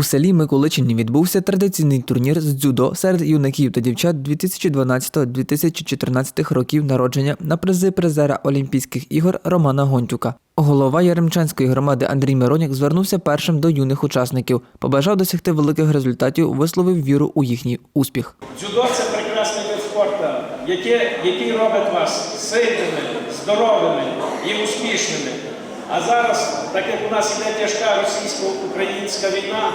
У селі Миколичині відбувся традиційний турнір з дзюдо серед юнаків та дівчат 2012-2014 років народження на призи призера Олімпійських ігор Романа Гонтюка. Голова Яремчанської громади Андрій Мироняк звернувся першим до юних учасників, побажав досягти великих результатів, висловив віру у їхній успіх. Дзюдо це прекрасний вид спорту, який робить вас сильними, здоровими і успішними. А зараз, так як у нас іде тяжка російсько-українська війна,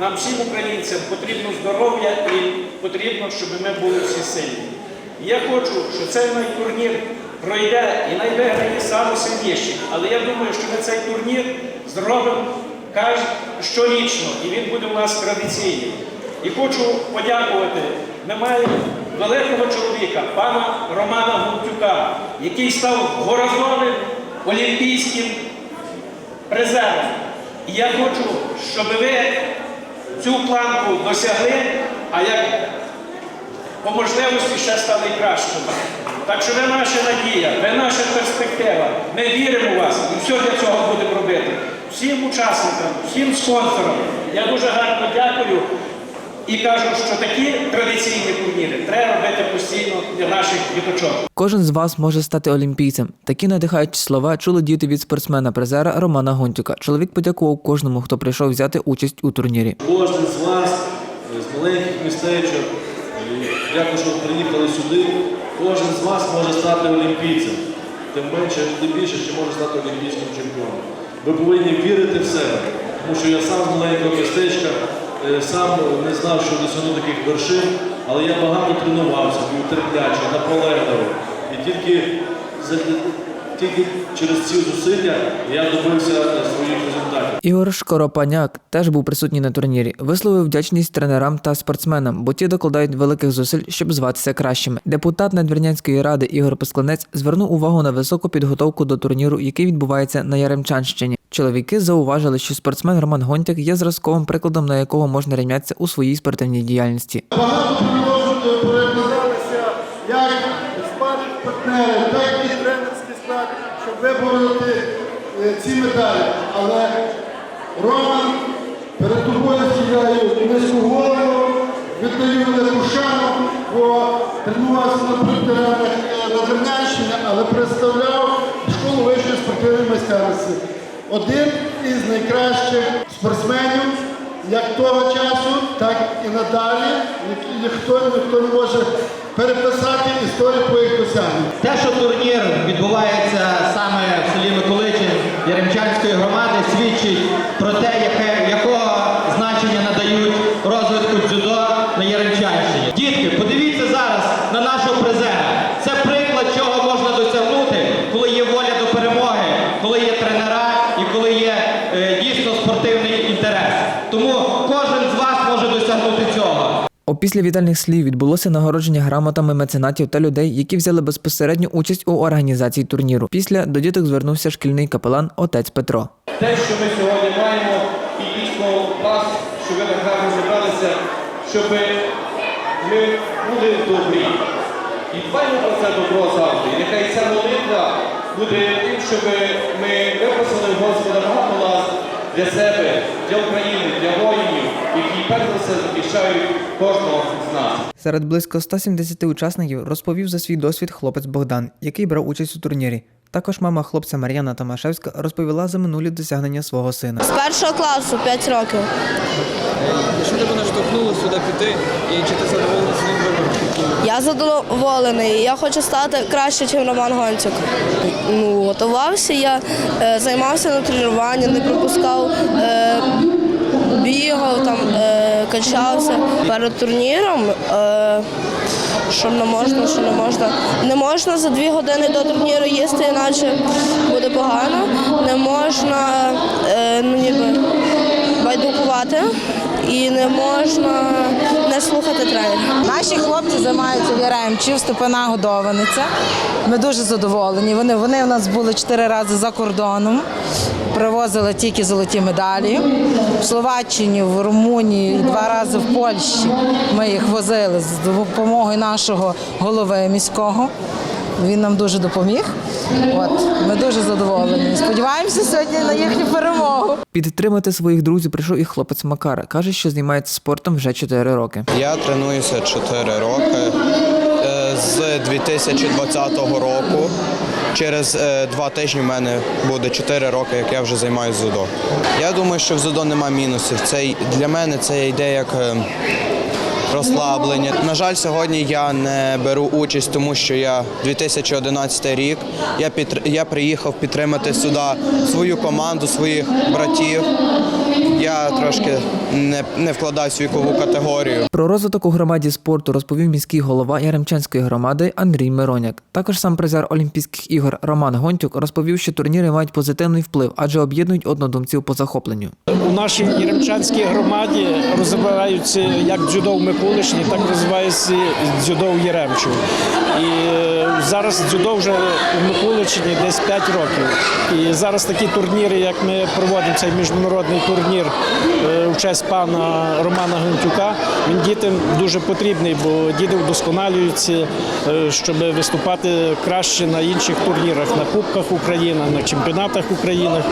нам всім українцям потрібно здоров'я і потрібно, щоб ми були всі сильні. І я хочу, що цей мій турнір пройде і найвиграє саме сильніші. Але я думаю, що ми цей турнір зробимо щорічно, і він буде у нас традиційний. І хочу подякувати. Ми маємо великого чоловіка, пана Романа Гунтюка, який став дворазовим олімпійським призером. І я хочу, щоб ви цю планку досягли, а як по можливості ще стали кращими. Так що ви наша надія, ви наша перспектива. Ми віримо в вас і все для цього будемо робити. Всім учасникам, всім спонсорам я дуже гарно дякую і кажу, що такі традиційні турніри треба робити постійно для наших діточок. Кожен з вас може стати олімпійцем. Такі надихаючі слова чули діти від спортсмена призера Романа Гонтюка. Чоловік подякував кожному, хто прийшов взяти участь у турнірі. Кожен з вас е, з маленьких містечок, е, дякую, що приїхали сюди. Кожен з вас може стати олімпійцем. Тим менше, тим більше, що може стати олімпійським чемпіоном. Ви повинні вірити в себе, тому що я сам з маленького містечка, сам не знав, що досягну таких вершин, але я багато тренувався, був терплячий, наполегливий. І тільки, тільки через ці зусилля я добився е, своїх результатів. Ігор Шкоропаняк теж був присутній на турнірі. Висловив вдячність тренерам та спортсменам, бо ті докладають великих зусиль, щоб зватися кращими. Депутат Надвірнянської ради Ігор Пискланець звернув увагу на високу підготовку до турніру, який відбувається на Яремчанщині. Чоловіки зауважили, що спортсмен Роман Гонтяк є зразковим прикладом, на якого можна рівнятися у своїй спортивній діяльності. Багато перекладалися як спарринг партнери, так і тренерський склад, щоб вибороти е, ці медалі. Але Роман перед тобою сідаю низьку голову, віддаю велику шану, бо тренувався на теренах е, на Дернянщині, але представляв школу вищої спортивної майстерності. Один із найкращих спортсменів як того часу, так і надалі. Ні- Ніхто, ніхто не може переписати історію твоїх досягнень. Те, що турнір відбувається саме в селі Миколичин Яремчанської громади, свідчить про те, яке, якого значення надають розвитку дзюдо на Яремчанщині. Дітки, подивіться зараз на нашого призера. Це приклад, чого можна досягнути, коли є воля до перемоги, коли є тренера і коли є е, дійсно спортивний інтерес. Тому кожен з вас може досягнути цього. Опісля вітальних слів відбулося нагородження грамотами меценатів та людей, які взяли безпосередню участь у організації турніру. Після до діток звернувся шкільний капелан отець Петро. те, що ми сьогодні маємо, і дійсно вас, що ви так гарно зібралися, щоб ми були добрі. І дбаємо про це добро завжди. І нехай ця молитва буде тим, щоб ми випросили Господа багато ласк для себе, для України, для воїнів, перш за все захищають кожного з нас. Серед близько 170 учасників розповів за свій досвід хлопець Богдан, який брав участь у турнірі. Також мама хлопця Мар'яна Томашевська розповіла за минулі досягнення свого сина. З першого класу 5 років. Що тебе наштовхнуло сюди піти і чи ти задоволений своїм вибором? Я задоволений. Я хочу стати краще, ніж Роман Гончук. Ну, готувався, я е, займався на тренуванні, не пропускав, качався. Перед турніром, е, що не можна, що не можна. Не можна за дві години до турніру їсти, іначе буде погано. Не можна е, ну, ніби, байдукувати і не можна слухати трейлер. Наші хлопці займаються в Яремчі Степана Годованиця. Ми дуже задоволені. Вони, вони у нас були чотири рази за кордоном, привозили тільки золоті медалі. В Словаччині, в Румунії два рази в Польщі ми їх возили з допомогою нашого голови міського. Він нам дуже допоміг. От ми дуже задоволені. Сподіваємося сьогодні на їхню перемогу. Підтримати своїх друзів прийшов і хлопець Макар. Каже, що займається спортом вже 4 роки. Я тренуюся 4 роки е, з 2020 року. Через е, два тижні в мене буде 4 роки, як я вже займаюся дзюдо. Я думаю, що в дзюдо немає мінусів. Це для мене це йде як е, розслаблення. На жаль, сьогодні я не беру участь, тому що я 2011 рік. Я підтр- я приїхав підтримати сюди свою команду, своїх братів. Я трошки не, не вкладаюсь в вікову категорію. Про розвиток у громаді спорту розповів міський голова Яремчанської громади Андрій Мироняк. Також сам призер Олімпійських ігор Роман Гонтюк розповів, що турніри мають позитивний вплив, адже об'єднують однодумців по захопленню. У нашій Єремчанській громаді розвиваються як дзюдо в Миколишні, так розвивається дзюдо в Єремчу. І е, зараз дзюдо вже в Миколичині десь 5 років. І зараз такі турніри, як ми проводимо цей міжнародний турнір е, в честь пана Романа Гонтюка, він дітям дуже потрібний, бо діти вдосконалюються, е, щоб виступати краще на інших турнірах, на Кубках України, на чемпіонатах України.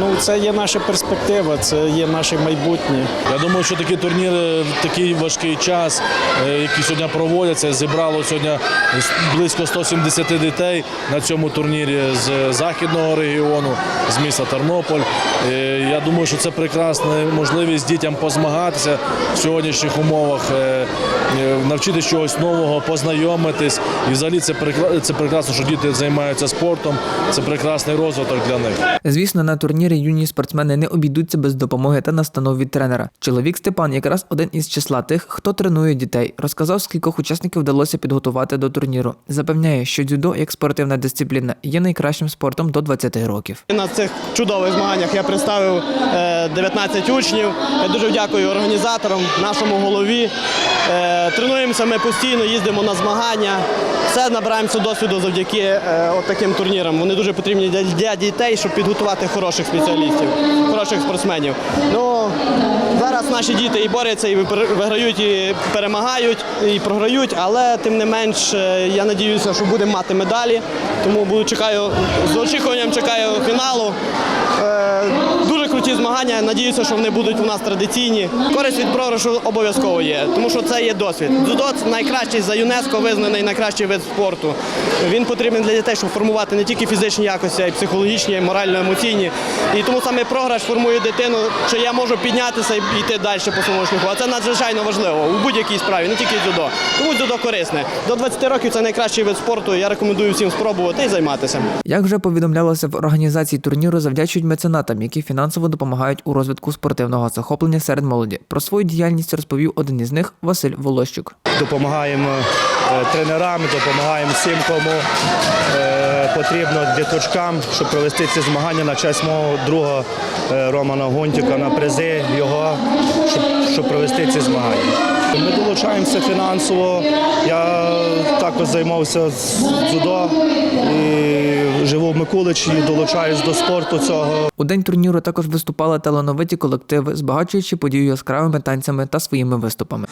Ну, це є наша перспектива, це є наше майбутнє. Я думаю, що такі турніри в такий важкий час, е, які сьогодні проводяться, зібрало сьогодні близько 170 дітей на цьому турнірі з західного регіону, з міста Тернополь. Е, Я думаю, що це прекрасна можливість дітям позмагатися в сьогоднішніх умовах, е, е, чогось нового, познайомитись. І взагалі це це прекрасно, що діти займаються спортом. Це прекрасний розвиток для них. Звісно, на турнірі юні спортсмени не обійдуться без допомоги та настанов від тренера. Чоловік Степан якраз один із числа тих, хто тренує дітей. Розказав, скількох учасників вдалося підготувати до турніру. Запевняє, що дзюдо як спортивна дисципліна є найкращим спортом до 20 років. На цих чудових змаганнях я представив е, 19 учнів. Дуже дякую організаторам, нашому голові. Е, Тренуємося ми постійно, їздимо на змагання. Все набираємося досвіду завдяки е, таким турнірам. Вони дуже потрібні для- дітей, щоб підготувати хороших спеціалістів, хороших спортсменів. Ну, зараз наші діти і борються, і виграють, і перемагають, і програють, але тим не менш, е, я надіюся, що будемо мати медалі. Тому буду чекаю з очікуванням чекаю фіналу. Круті змагання. Надіюся, що вони будуть у нас традиційні. Користь від програшу обов'язково є, тому що це є досвід. Дзюдо це найкращий за ЮНЕСКО визнаний найкращий вид спорту. Він потрібен для дітей, щоб формувати не тільки фізичні якості, а й психологічні, і морально-емоційні. І тому саме програш формує дитину, що я можу піднятися і йти далі по своєму шляху. А це надзвичайно важливо у будь-якій справі, не тільки дзюдо. Тому дзюдо корисне. До 20 років це найкращий вид спорту. Я рекомендую всім спробувати і займатися. Як вже повідомлялося в організації турніру, завдячують меценатам, які фінансово допомагають у розвитку спортивного захоплення серед молоді. Про свою діяльність розповів один із них Василь Волощук. допомагаємо е, тренерам, допомагаємо всім, кому е, потрібно діточкам, щоб провести ці змагання на честь мого друга е, Романа Гонтюка на призи його, щоб провести ці змагання. Ми долучаємося фінансово. Я також займався дзюдо і живу в Микуличі, долучаюсь до спорту цього. У день турніру також виступали талановиті колективи, збагачуючи подію яскравими танцями та своїми виступами.